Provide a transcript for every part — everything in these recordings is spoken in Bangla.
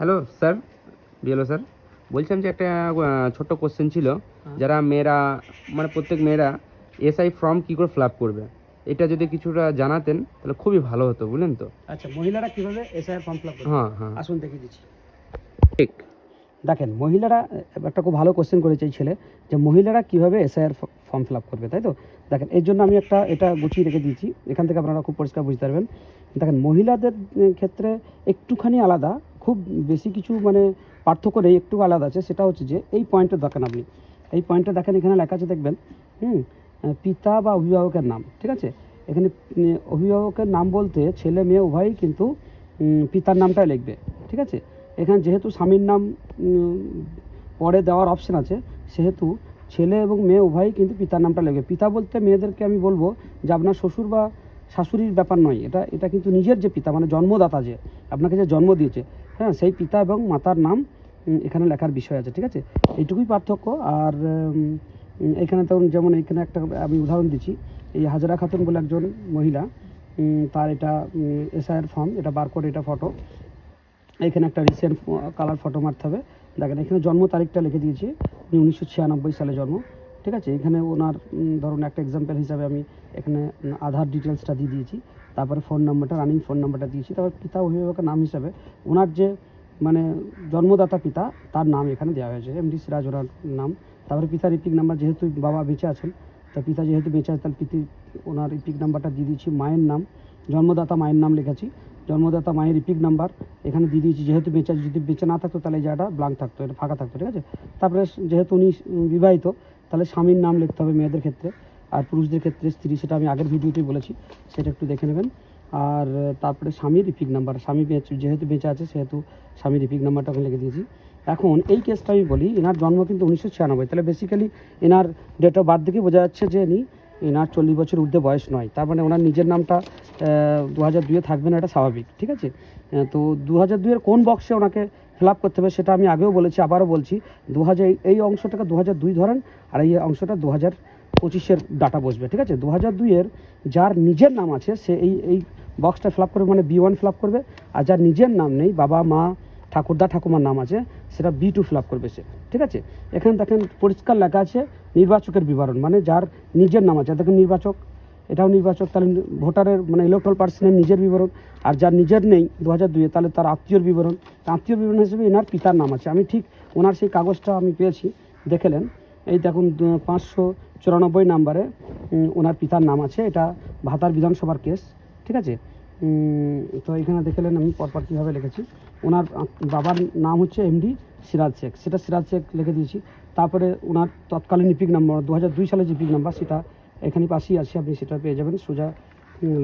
হ্যালো স্যার বিএলও স্যার বলছিলাম যে একটা ছোট্ট কোশ্চেন ছিল। যারা মেয়েরা মানে প্রত্যেক মেয়েরা এসআই ফর্ম কী করে ফিল করবে? এটা যদি কিছুটা জানাতেন তাহলে খুবই ভালো হতো বুঝলেন তো? আচ্ছা মহিলারা কীভাবে এসআই ফর্ম ফিল করবে? হ্যাঁ হ্যাঁ। আসুন দেখিয়ে দিচ্ছি। ঠিক দেখেন, মহিলারা, একটা খুব ভালো কোশ্চেন করেছে এই ছেলে, যে মহিলারা কীভাবে এসআইআর ফর্ম ফিল আপ করবে, তাই তো? দেখেন, এর জন্য আমি একটা, এটা গুছিয়ে রেখে দিয়েছি। এখান থেকে আপনারা খুব পরিষ্কার বুঝতে পারবেন। দেখেন, মহিলাদের ক্ষেত্রে একটুখানি আলাদা, খুব বেশি কিছু মানে পার্থক্য নেই, একটু আলাদা আছে। সেটা হচ্ছে যে, এই পয়েন্টটা দেখেন আপনি। এই পয়েন্টটা দেখেন, এখানে লেখা আছে, দেখবেন, হুম পিতা বা অভিভাবকের নাম, ঠিক আছে? এখানে অভিভাবকের নাম বলতে ছেলে, মেয়ে, উভয়ই কিন্তু পিতার নামটাই লিখবে, ঠিক আছে? এখানে যেহেতু স্বামীর নাম পরে দেওয়ার অপশন আছে, সেহেতু ছেলে এবং মেয়ে উভয়ই কিন্তু পিতার নামটা লিখবে পিতা বলতে মেয়েদেরকে আমি বলব যে আপনার শ্বশুর বা শাশুড়ির ব্যাপার নয়, এটা এটা কিন্তু নিজের যে পিতা মানে জন্মদাতা যে, আপনাকে যে জন্ম দিয়েছে হ্যাঁ সেই পিতা এবং মাতার নাম এখানে লেখার বিষয় আছে, ঠিক আছে? এইটুকুই পার্থক্য, আর এখানে তো যেমন এখানে একটা আমি উদাহরণ দিচ্ছি, এই হাজারা খাতুন বলে একজন মহিলা তার এটা এসআইয়ের ফর্ম এটা বারকোড এটা ফটো এখানে একটা রিসেন্ট কালার ফটো মারতে হবে। দেখেন, এখানে জন্ম তারিখটা লিখে দিয়েছি। উনি উনিশশো ছিয়ানব্বই সালে জন্ম। ঠিক আছে? এখানে ওনার ধরুন একটা এক্সাম্পল হিসাবে আমি এখানে আধার ডিটেলসটা দিয়ে দিয়েছি। তারপরে ফোন নাম্বারটা রানিং ফোন নাম্বারটা দিয়েছি। তারপর পিতা অভিভাবকের নাম হিসাবে ওনার যে মানে জন্মদাতা পিতা, তার নাম এখানে দেওয়া হয়েছে। এমডি সিরাজ ওনার নাম। তারপরে পিতার ইপিক নাম্বার, যেহেতু বাবা বেঁচে আছেন, তা পিতা যেহেতু বেঁচে আছে, তাহলে পিতি, ওনার ইপিক নাম্বারটা দিয়ে দিয়েছি। মায়ের নাম, জন্মদাতা মায়ের নাম লিখেছি। জন্মদাতা মায়ের ইপিক নাম্বার এখানে দিয়ে দিয়েছি যেহেতু বেঁচে যদি বেঁচে না থাকতো, তাহলে জায়গাটা ব্লাঙ্ক থাকতো, এটা ফাঁকা থাকতো, ঠিক আছে? তারপরে যেহেতু উনি বিবাহিত, তাহলে স্বামীর নাম লিখতে হবে মেয়েদের ক্ষেত্রে। আর পুরুষদের ক্ষেত্রে স্ত্রী, সেটা আমি আগের ভিডিওতেই বলেছি, সেটা একটু দেখে নেবেন। আর, তারপরে স্বামীর ইপিক নাম্বার স্বামী যেহেতু বেঁচে আছে, সেহেতু স্বামীর ইপিক নাম্বারটা ওখানে লিখে দিয়েছি। এখন এই কেসটা আমি বলি, এনার জন্ম কিন্তু উনিশশো ছিয়ানব্বই, তাহলে বেসিক্যালি এনার ডেট অফ বার্থ দেখে বোঝা যাচ্ছে যে ইনি এনার চল্লিশ বছর ঊর্ধ্বে বয়স নয়। তার মানে ওনার নিজের নামটা দু হাজার দুয়ে থাকবে না, এটা স্বাভাবিক, ঠিক আছে? তো দু হাজার দুইয়ের কোন বক্সে ওনাকে ফিল আপ করতে হবে সেটা আমি আগেও বলেছি, আবারও বলছি। দু হাজার এই অংশটাকে দু হাজার দুই ধরেন আর এই অংশটা দু হাজার পঁচিশের ডাটা বসবে, ঠিক আছে? দু হাজার দুইয়ের যার নিজের নাম আছে, সে এই এই বক্সটা ফিল আপ করবে মানে বি ওয়ান ফিল আপ করবে। আর যার নিজের নাম নেই, বাবা, মা ঠাকুরদা ঠাকুমার নাম আছে, সেটা বি টু ফিল আপ করবে সে। ঠিক আছে? এখানে দেখেন পরিষ্কার লেখা আছে, নির্বাচকের বিবরণ মানে যার নিজের নাম আছে। দেখেন নির্বাচক, এটাও নির্বাচক, তাহলে ভোটারের মানে ইলেকট্রাল পার্সনের নিজের বিবরণ, আর যার নিজের নেই দু হাজার দুইয়ে, তাহলে তার আত্মীয়র বিবরণ। আত্মীয় বিবরণ হিসেবে এনার পিতার নাম আছে। আমি ঠিক ওনার সেই কাগজটা আমি পেয়েছি দেখেলেন এই দেখুন পাঁচশো চুরানব্বই নাম্বারে ওনার পিতার নাম আছে। এটা ভাতার বিধানসভার কেস, ঠিক আছে? তো এখানে দেখলেন আমি পরপর কীভাবে লিখেছি। ওনার বাবার নাম হচ্ছে এমডি সিরাজ শেখ। সেটা সিরাজ শেখ লিখে দিয়েছি। তারপরে ওনার তৎকালীন ইপিক নাম্বার দু হাজার দুই সালে যে ইপিক নাম্বার, সেটা এখানে পাশেই আছে। আপনি সেটা পেয়ে যাবেন, সোজা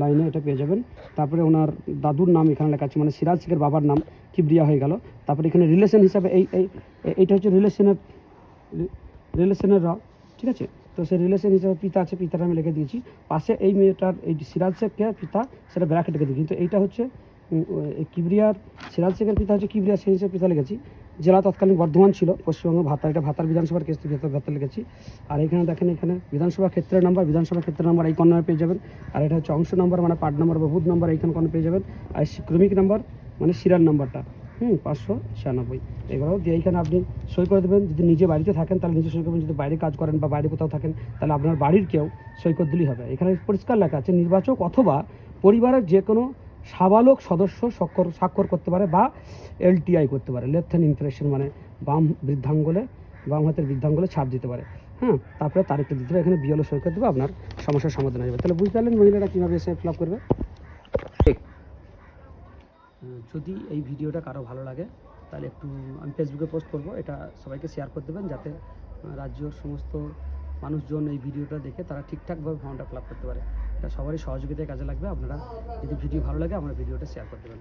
লাইনে এটা পেয়ে যাবেন। তারপরে ওনার দাদুর নাম এখানে লেখা আছে মানে সিরাজ শেখের বাবার নাম কিবরিয়া হয়ে গেল। তারপরে এখানে রিলেশন হিসাবে এই এই এইটা হচ্ছে রিলেশনের রিলেশনের ঠিক আছে? তো সেই রিলেশন হিসাবে পিতা আছে পিতাটা আমি লিখে দিয়েছি। পাশে এই মেয়েটার, এই সিরাজ শেখকে পিতা, সেটা ব্র্যাকেট লিখে দিই কিন্তু এইটা হচ্ছে কিবরিয়ার, সিরাজ শেখের পিতা হচ্ছে কিবরিয়া, সেই হিসেবে পিতা লিখেছি। জেলা তৎকালীন বর্ধমান ছিল, পশ্চিমবঙ্গ ভাতা এটা ভাতার বিধানসভার কেস ভেতর ভাতা লিখেছি। আর এখানে দেখেন, এখানে বিধানসভা ক্ষেত্রের নাম্বার বিধানসভা ক্ষেত্রের নাম্বার এই কর্নারে পেয়ে যাবেন। আর এটা হচ্ছে অংশ নাম্বার মানে পার্ট নাম্বার বা বুথ নাম্বার এইখানে কোনো পেয়ে যাবেন। আর ক্রমিক নাম্বার মানে সিরার নাম্বারটা হুম, পাঁচশো ছিয়ানব্বই। এগুলো দিয়ে এইখানে আপনি সই করে দেবেন। যদি নিজে বাড়িতে থাকেন, তাহলে নিজে সই করবেন। যদি বাইরে কাজ করেন বা বাইরে কোথাও থাকেন, তাহলে আপনার বাড়ির কেউ সই করে দিলেই হবে। এখানে পরিষ্কার লেখা আছে, নির্বাচক অথবা পরিবারের যে কোনো সাবালক সদস্য স্বাক্ষর স্বাক্ষর করতে পারে বা এলটিআই করতে পারে। লেফট হ্যান্ড ইমপ্রেশন মানে বাম বৃদ্ধাঙ্গলে, বাম হাতের বৃদ্ধাঙ্গলে ছাপ দিতে পারে। হ্যাঁ তারপরে তারিখটা দিতে হবে। এখানে বিএলও সই করে দেবে, আপনার সমস্যার সমাধান হয়ে যাবে। তাহলে বুঝতে পারলেন মহিলারা কীভাবে এসে ফিল আপ করবে? যদি এই ভিডিওটা কারও ভালো লাগে, তাহলে একটু আমি ফেসবুকে পোস্ট করব। এটা সবাইকে শেয়ার করে দেবেন যাতে রাজ্যর সমস্ত মানুষজন এই ভিডিওটা দেখে তারা ঠিকঠাকভাবে ফর্মটা ফিল করতে পারে। এটা সবারই সহযোগিতায় কাজে লাগবে। আপনারা যদি ভিডিও ভালো লাগে, আমার ভিডিওটা শেয়ার করে দেবেন।